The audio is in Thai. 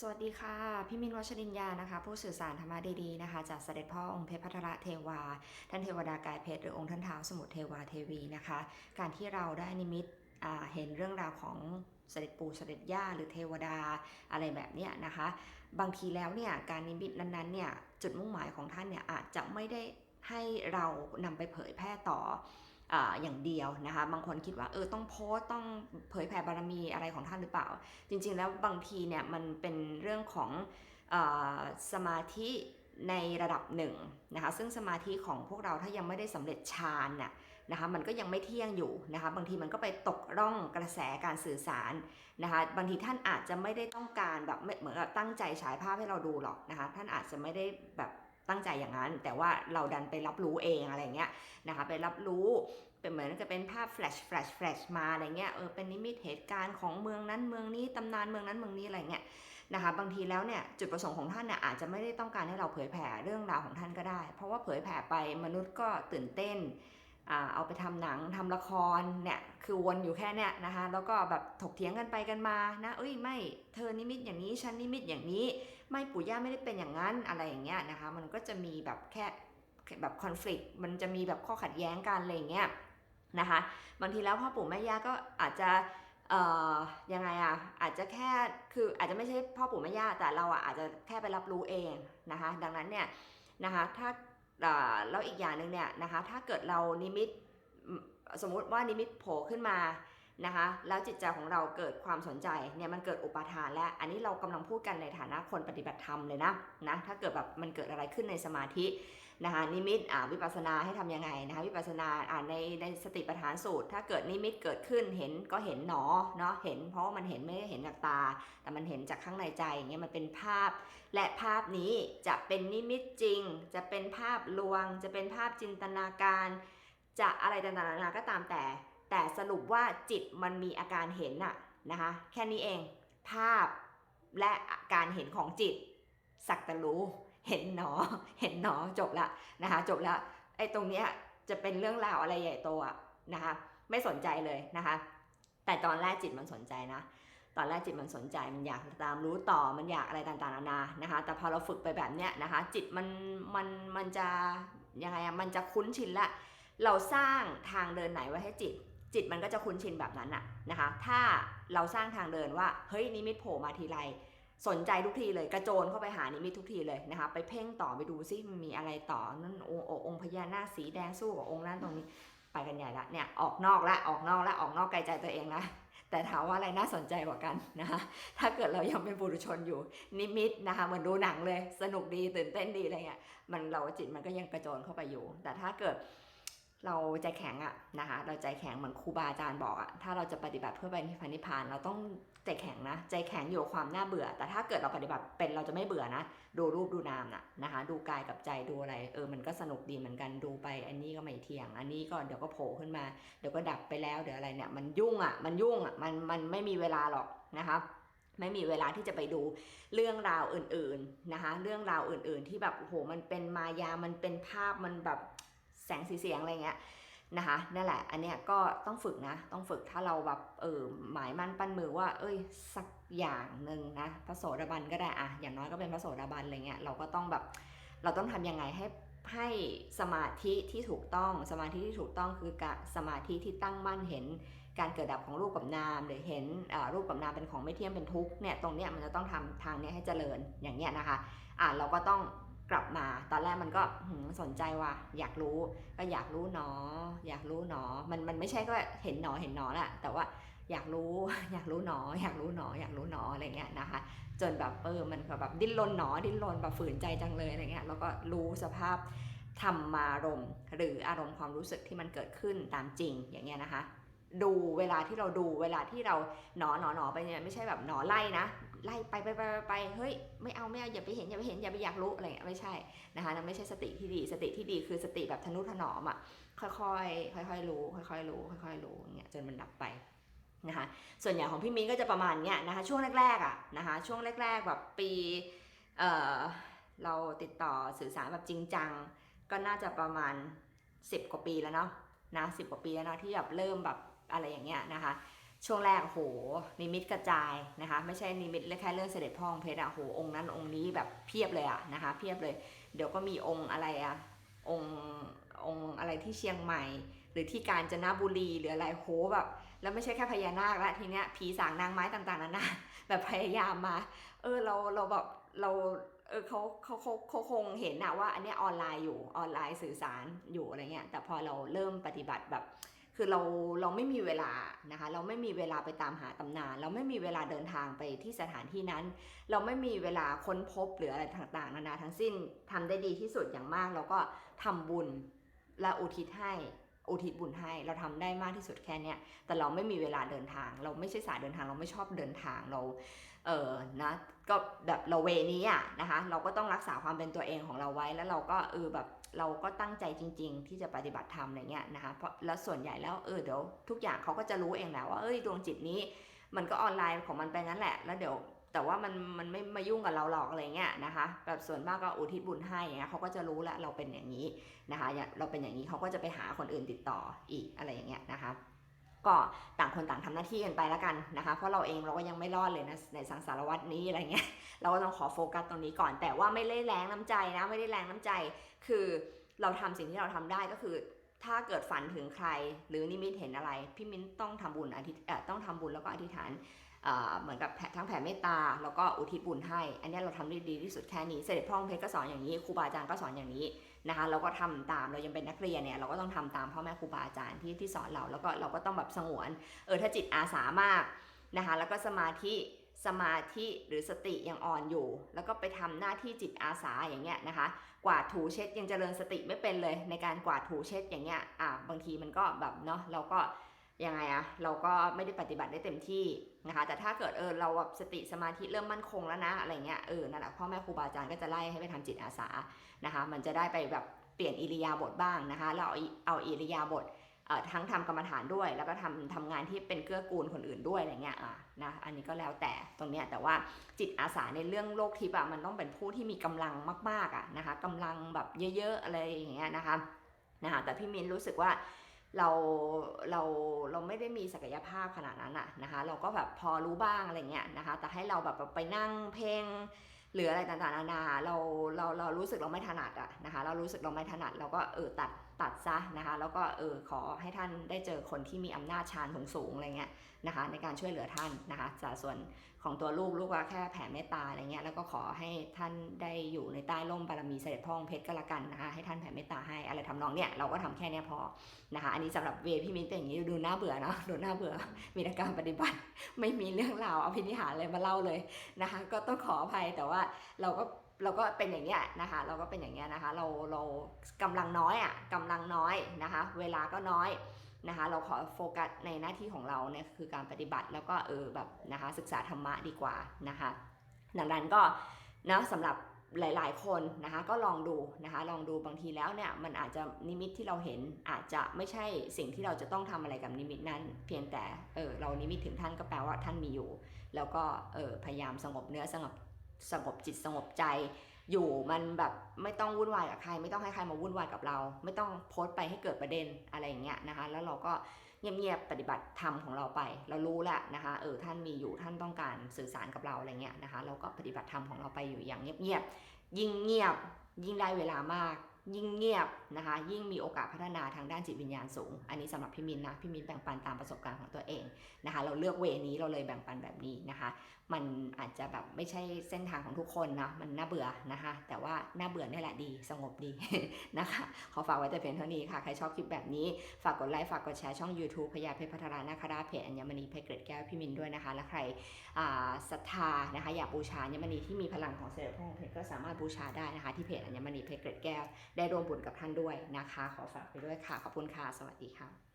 สวัสดีค่ะ พี่มินวัชรินยานะคะ ผู้สื่อสารธรรมะดีๆนะคะ จากเสด็จพ่อองค์เพชรพัทรเทวา ท่านเทวดากายเพชรหรือองค์ท่านเท้าสมุทรเทวาเทวีนะคะ การที่เราได้นิมิตเห็นเรื่องราวของเสด็จปู่เสด็จย่าหรือเทวดาอะไรแบบนี้นะคะ บางทีแล้วเนี่ยการนิมิตนั้นๆเนี่ยจุดมุ่งหมายของท่านเนี่ยอาจจะไม่ได้ให้เรานำไปเผยแพร่ต่อ อย่างเดียวนะคะ บางคนคิดว่าเออต้องโพสต้องเผยแผ่บารมีอะไรของท่านหรือเปล่า จริง ๆ แล้วบางทีเนี่ยมันเป็นเรื่องของอสมาธิในระดับหนึ่งนะคะ ซึ่งสมาธิของพวกเราถ้ายังไม่ได้สำเร็จฌานน่ะนะคะมันก็ยังไม่เที่ยงอยู่นะคะ บางทีมันก็ไปตกร่องกระแสการสื่อสารนะคะ บางทีท่านอาจจะไม่ได้ต้องการแบบเหมือนกับตั้งใจฉายภาพให้เราดูหรอกนะคะ ท่านอาจจะไม่ได้แบบ ตั้งใจอย่างนั้น แต่ว่าเราดันไปรับรู้เองอะไรเงี้ยนะคะไปรับรู้เป็นเหมือนกับเป็นภาพแฟลชแฟลชแฟลชมาอะไรเงี้ยเออเป็นนิมิตเหตุการณ์ของเมืองนั้นเมืองนี้ตำนานเมืองนั้นเมืองนี้อะไรเงี้ยนะคะบางทีแล้วเนี่ยจุดประสงค์ของท่านเนี่ยอาจจะไม่ได้ต้องการให้เราเผยแผ่เรื่องราวของท่านก็ได้ เพราะว่าเผยแผ่ไปมนุษย์ก็ตื่นเต้น เอาไปทำหนังทำละครเนี่ยคือวนอยู่แค่เนี่ยนะคะแล้วก็แบบถกเถียงกันไปกันมานะเอ้ยไม่เธอนิมิตอย่างนี้ฉันนิมิตอย่างนี้ ไม่ปู่ย่าไม่ได้เป็นอย่างนั้นอะไรอย่างเงี้ยนะคะมันก็จะมีแบบแค่แบบคอน FLICT มันจะมีแบบข้อขัดแย้งกันอะไรอย่างเงี้ยนะคะบางทีแล้วพ่อปู่แม่ย่าก็อาจจะเอ่อยังไงอะอาจจะแค่คืออาจจะไม่ใช่พ่อปู่แม่ย่าแต่เราอะอาจจะแค่ไปรับรู้เองนะคะดังนั้นเนี่ยนะคะถ้า แล้วอีกอย่างหนึ่งเนี่ยนะคะถ้าเกิดเรานิมิตสมมุติว่านิมิตโผล่ขึ้นมา นะคะแล้วจิตใจของเราเกิดความสนใจเนี่ยมันเกิดอุปาทานและอันนี้เรากำลังพูดกันในฐานะคนปฏิบัติธรรมเลยนะนะถ้าเกิดแบบมันเกิดอะไรขึ้นในสมาธินะคะนิมิตอ่าวิปัสสนาให้ทำยังไงนะคะวิปัสสนาอ่าในในสติปัฏฐานสูตร ถ้าเกิดนิมิตเกิดขึ้นเห็นก็เห็นหนอเนาะเห็น เพราะมันเห็นไม่ได้เห็นจากตา แต่มันเห็นจากข้างในใจอย่างเงี้ยมันเป็นภาพ และภาพนี้จะเป็นนิมิตจริง จะเป็นภาพลวง จะเป็นภาพจินตนาการ จะอะไรต่างๆนานาก็ตามแต่ แต่สรุปว่าจิตมันมีอาการเห็นน่ะนะคะแค่นี้เองภาพและการเห็นของจิต สักแต่รู้เห็นหนอ เห็นหนอจบละนะคะจบละไอ้ตรงเนี้ยจะเป็นเรื่องราวอะไรใหญ่โตอะนะคะไม่สนใจเลยนะคะ แต่ตอนแรกจิตมันสนใจนะ ตอนแรกจิตมันสนใจมันอยากตามรู้ต่อมันอยากอะไรต่างๆนานานะคะ แต่พอเราฝึกไปแบบเนี้ยนะคะ จิตมันมันมันจะยังไงอะมันจะคุ้นชินละเราสร้างทางเดินไหนไว้ให้จิต จิตมันก็จะคุ้นชินแบบนั้นน่ะนะคะ ถ้าเราสร้างทางเดินว่า เฮ้ยนิมิตโผล่มาทีไร สนใจทุกทีเลย กระโจนเข้าไปหานิมิตทุกทีเลยนะคะ ไปเพ่งต่อไปดูซิมันมีอะไรต่อนั่นองค์องค์พญานาคสีแดงสู้กับองค์นั้นตรงนี้ ไปกันใหญ่ละเนี่ยออกนอกละออกนอกละออกนอกไกลใจตัวเองละแต่ถามว่าอะไรน่าสนใจกว่ากันนะคะถ้าเกิดเรายังเป็นบุรุชนอยู่ นิมิตนะคะเหมือนดูหนังเลย สนุกดีตื่นเต้นดีอะไรเงี้ยมันเราจิตมันก็ยังกระโจนเข้าไปอยู่ แต่ถ้าเกิด เราใจแข็งอะนะคะ เราใจแข็งเหมือนครูบาอาจารย์บอกอะถ้าเราจะปฏิบัติเพื่อไปนิพพานนิพพาน เราต้องใจแข็งนะ ใจแข็งอยู่ความน่าเบื่อ แต่ถ้าเกิดเราปฏิบัติเป็นเราจะไม่เบื่อนะ ดูรูปดูนามนะนะคะ ดูกายกับใจดูอะไร เออ มันก็สนุกดีเหมือนกัน ดูไป อันนี้ก็ไม่เที่ยง อันนี้ก็เดี๋ยวก็โผล่ขึ้นมา เดี๋ยวก็ดับไปแล้ว เดี๋ยวอะไรเนี่ย มันยุ่งอะมันยุ่งอะมัน มันไม่มีเวลาหรอกนะคะไม่มีเวลาที่จะไปดูเรื่องราวอื่นๆนะคะ เรื่องราวอื่นๆที่แบบโอ้โหมันเป็นมายา มันเป็นภาพมันแบบ แสงสีเสียงอะไรเงี้ยนะคะนั่นแหละ อันเนี้ยก็ต้องฝึกนะ ต้องฝึกถ้าเราแบบเออหมายมั่นปั้นมือว่า เอ้ยสักอย่างหนึ่งนะพระโสดาบันก็ได้อะอย่างน้อยก็เป็นพระโสดาบันอะไรเงี้ยเราก็ต้องแบบเราต้องทำยังไงให้ให้สมาธิที่ถูกต้องสมาธิที่ถูกต้องคือกะสมาธิที่ตั้งมั่นเห็นการเกิดดับของรูปกับนามหรือเห็นรูปกับนามเป็นของไม่เที่ยงเป็นทุกข์เนี่ยตรงเนี้ยมันจะต้องทำทางเนี้ยให้เจริญอย่างเนี้ยนะคะอ่าเราก็ต้อง กลับมา ตอนแรกมันก็สนใจว่าอยากรู้ก็อยากรู้หนอ อยากรู้หนอ มันมันไม่ใช่ก็เห็นหนอเห็นหนอแหละแต่ว่าอยากรู้อยากรู้หนอ อยากรู้หนอ อยากรู้หนออะไรเงี้ยนะคะ จนแบบเออมันแบบดิ้นรนหนอดิ้นรนแบบฝืนใจจังเลยอะไรเงี้ยแล้วก็รู้สภาพธรรมารมณ์หรืออารมณ์ความรู้สึกที่มันเกิดขึ้นตามจริงอย่างเงี้ยนะคะ ดูเวลาที่เราดูเวลาที่เราหนอหนอหนอไปเนี่ยไม่ใช่แบบหนอไล่นะไล่ไปไปไปไปไปเฮ้ยไม่เอาไม่เอาอย่าไปเห็นอย่าไปเห็นอย่าไปอยากรู้อะไรเงี้ยไม่ใช่นะคะนั่นไม่ใช่สติที่ดี สติที่ดีคือสติแบบทนุถนอมอะค่อยๆค่อยๆรู้ ค่อยๆรู้ ค่อยๆรู้อย่างเงี้ยจนมันดับไปนะคะส่วนใหญ่ของพี่มิ้นก็จะประมาณเนี้ยนะคะช่วงแรกๆอะนะคะช่วงแรก ๆ แบบปีเออเราติดต่อสื่อสารแบบจริงจังก็น่าจะประมาณ 10 กว่าปีแล้วเนาะนะสิกว่าปีแล้วเนาะที่แบบเริ่มแบบ อะไรอย่างเงี้ยนะคะ ช่วงแรกโหนิมิตกระจายนะคะ ไม่ใช่นิมิตแค่เรื่องเสด็จพ่อองค์เพชรอะโหองค์นั้นองค์นี้แบบเพียบเลยอะนะคะ เพียบเลย เดี๋ยวก็มีองค์อะไรอะองค์องค์อะไรที่เชียงใหม่ หรือที่กาญจนบุรีหรืออะไรโหแบบแล้วไม่ใช่แค่พญานาคละทีเนี้ยผีสางนางไม้ต่างๆนานาแบบพยายามมา เออเราเราแบบเราเออเขาเขาเขาเขาคงเห็นนะว่าอันเนี้ยออนไลน์อยู่ออนไลน์สื่อสารอยู่อะไรเงี้ยแต่พอเราเริ่มปฏิบัติแบบ คือเราเราไม่มีเวลานะคะเราไม่มีเวลาไปตามหาตำนาน เราไม่มีเวลาเดินทางไปที่สถานที่นั้น เราไม่มีเวลาค้นพบหรืออะไรต่างๆนานาทั้งสิ้นทำได้ดีที่สุดอย่างมาก เราก็ทำบุญและอุทิศให้อุทิศบุญให้เราทำได้มากที่สุดแค่เนี้ยแต่เราไม่มีเวลาเดินทาง เราไม่ใช่สายเดินทางเราไม่ชอบเดินทางเราเออนะก็แบบเราเวนี้อะนะคะเราก็ต้องรักษาความเป็นตัวเองของเราไว้แล้วเราก็เออแบบ เราก็ตั้งใจจริง ๆ ที่จะปฏิบัติธรรมอะไรเงี้ยนะคะเพราะแล้วส่วนใหญ่แล้วเออเดี๋ยวทุกอย่างเขาก็จะรู้เองแหละว่าเอ้ยดวงจิตนี้ มันก็ออนไลน์ของมันไปงั้นแหละ แล้วเดี๋ยวแต่ว่ามันมันไม่มายุ่งกับเราหรอกอะไรเงี้ยนะคะแบบส่วนมากก็อุทิศบุญให้อย่างเงี้ยเขาก็จะรู้แล้วเราเป็นอย่างนี้นะคะเราเป็นอย่างนี้เขาก็จะไปหาคนอื่นติดต่ออีกอะไรอย่างเงี้ยนะคะ ก็ต่างคนต่างทำหน้าที่กันไปแล้วกันนะคะ เพราะเราเองเราก็ยังไม่รอดเลยนะในสังสารวัตรนี้อะไรเงี้ย เราก็ต้องขอโฟกัสตรงนี้ก่อน แต่ว่าไม่ได้แรงน้ำใจนะ ไม่ได้แรงน้ำใจ คือเราทำสิ่งที่เราทำได้ก็คือ ถ้าเกิดฝันถึงใคร หรือนิมิตเห็นอะไร พี่มิ้นต้องทำบุญอธิษต้องทำบุญแล้วก็อธิษฐาน เหมือนกับทั้งแผ่เมตตาแล้วก็อุทิศบุญให้ อันนี้เราทำได้ดีที่สุดแค่นี้เสด็จพ่อองค์เพชรก็สอนอย่างนี้ครูบาอาจารย์ก็สอนอย่างนี้นะคะเราก็ทำตามเรายังเป็นนักเรียนเนี่ยเราก็ต้องทำตามพ่อแม่ครูบาอาจารย์ที่ที่สอนเราแล้วก็เราก็ต้องแบบสงวนเออถ้าจิตอาสามากนะคะแล้วก็สมาธิสมาธิหรือสติยังอ่อนอยู่ แล้วก็ไปทำหน้าที่จิตอาสาอย่างเงี้ยนะคะ กวาดถูเช็ดยังเจริญสติไม่เป็นเลยในการกวาดถูเช็ดอย่างเงี้ยอะบางทีมันก็แบบเนาะเราก็ ยังไงอะเราก็ไม่ได้ปฏิบัติได้เต็มที่นะคะ แต่ถ้าเกิดเออเราแบบสติสมาธิเริ่มมั่นคงแล้วนะอะไรเงี้ยเออนั่นแหละพ่อแม่ครูบาอาจารย์ก็จะไล่ให้ไปทำจิตอาสานะคะ มันจะได้ไปแบบเปลี่ยนอิริยาบถบ้างนะคะแล้วเอาเอาอิริยาบถเอ่อทั้งทำกรรมฐานด้วย แล้วก็ทำทำงานที่เป็นเกื้อกูลคนอื่นด้วยอะไรเงี้ยอะนะอันนี้ก็แล้วแต่ตรงเนี้ยแต่ว่าจิตอาสาในเรื่องโลกทิพย์อะมันต้องเป็นผู้ที่มีกำลังมากๆอะนะคะกำลังแบบเยอะๆอะไรอย่างเงี้ยนะคะนะคะแต่พี่มินรู้สึกว่า เราเราเราไม่ได้มีศักยภาพขนาดนั้นอะนะคะ เราก็แบบพอรู้บ้างอะไรเงี้ยนะคะ แต่ให้เราแบบไปนั่งเพ่งหรืออะไรต่างๆนานาเราเราเรารู้สึกเราไม่ถนัดอะนะคะ เรารู้สึกเราไม่ถนัดเราก็เออตัด ตัดซะนะคะแล้วก็เออขอให้ท่านได้เจอคนที่มีอำนาจชาญสูงๆอะไรเงี้ยนะคะในการช่วยเหลือท่านนะคะจากส่วนของตัวลูกลูกก็แค่แผ่เมตตาอะไรเงี้ยแล้วก็ขอให้ท่านได้อยู่ในใต้ร่มบารมีเสด็จพ่องเพชรก็แล้วกันนะคะให้ท่านแผ่เมตตาให้อะไรทำนองเนี้ยเราก็ทำแค่เนี้ยพอนะคะอันนี้สำหรับเวพี่มิ้นเป็นอย่างนี้ดูน่าเบื่อเนาะดูน่าเบื่อมีแต่การปฏิบัติไม่มีเรื่องราวอภินิหารเลยมาเล่าเลยนะคะก็ต้องขออภัยแต่ว่าเราก็ เราก็เป็นอย่างเงี้ยนะคะเราก็เป็นอย่างเงี้ยนะคะเราเรากำลังน้อยอะกำลังน้อยนะคะ เวลาก็น้อยนะคะเราขอโฟกัสในหน้าที่ของเราเนี่ยคือการปฏิบัติแล้วก็เออแบบนะคะศึกษาธรรมะดีกว่านะคะดังนั้นก็นะสำหรับหลาย ๆ คนนะคะก็ลองดูนะคะลองดูบางทีแล้วเนี่ยมันอาจจะนิมิตที่เราเห็นอาจจะไม่ใช่สิ่งที่เราจะต้องทำอะไรกับนิมิตนั้น เพียงแต่เออเรานิมิตถึงท่านก็แปลว่าท่านมีอยู่ แล้วก็เออพยายามสงบเนื้อสงบ สงบจิตสงบใจอยู่มันแบบไม่ต้องวุ่นวายกับใคร ไม่ต้องให้ใครมาวุ่นวายกับเรา ไม่ต้องโพสต์ไปให้เกิดประเด็นอะไรอย่างเงี้ยนะคะ แล้วเราก็เงียบๆปฏิบัติธรรมของเราไป เรารู้แหละนะคะเออท่านมีอยู่ท่านต้องการสื่อสารกับเราอะไรเงี้ยนะคะ เราก็ปฏิบัติธรรมของเราไปอยู่อย่างเงียบๆยิ่งเงียบ ยิ่งได้เวลามาก ยิ่งเงียบนะคะ ยิ่งมีโอกาสพัฒนาทางด้านจิตวิญญาณสูง อันนี้สำหรับพี่มินนะพี่มินแบ่งปันตามประสบการณ์ของตัวเองนะคะ เราเลือกเวนี้เราเลยแบ่งปันแบบนี้นะคะมันอาจจะแบบไม่ใช่เส้นทางของทุกคนนะมันน่าเบื่อนะคะ แต่ว่าน่าเบื่อนี่แหละดีสงบดีนะคะขอฝากไว้แต่เพียงเท่านี้ค่ะ ใครชอบคลิปแบบนี้ ฝากกดไลค์ ฝากกดแชร์ช่อง YouTube พญาเพชรพัทรานาคราชเพจอัญมณีเพชรเกรดแก้วพี่มินด้วยนะคะ และใครศรัทธานะคะ อยากบูชาอัญมณีที่มีพลังของเสด็จพ่อองค์เพชรก็สามารถบูชาได้นะคะ ที่เพจอัญมณีเพชรเกรดแก้วได้ร่วมบุญกับท่านด้วยนะคะ ขอฝากไปด้วยค่ะขอบคุณค่ะสวัสดีค่ะ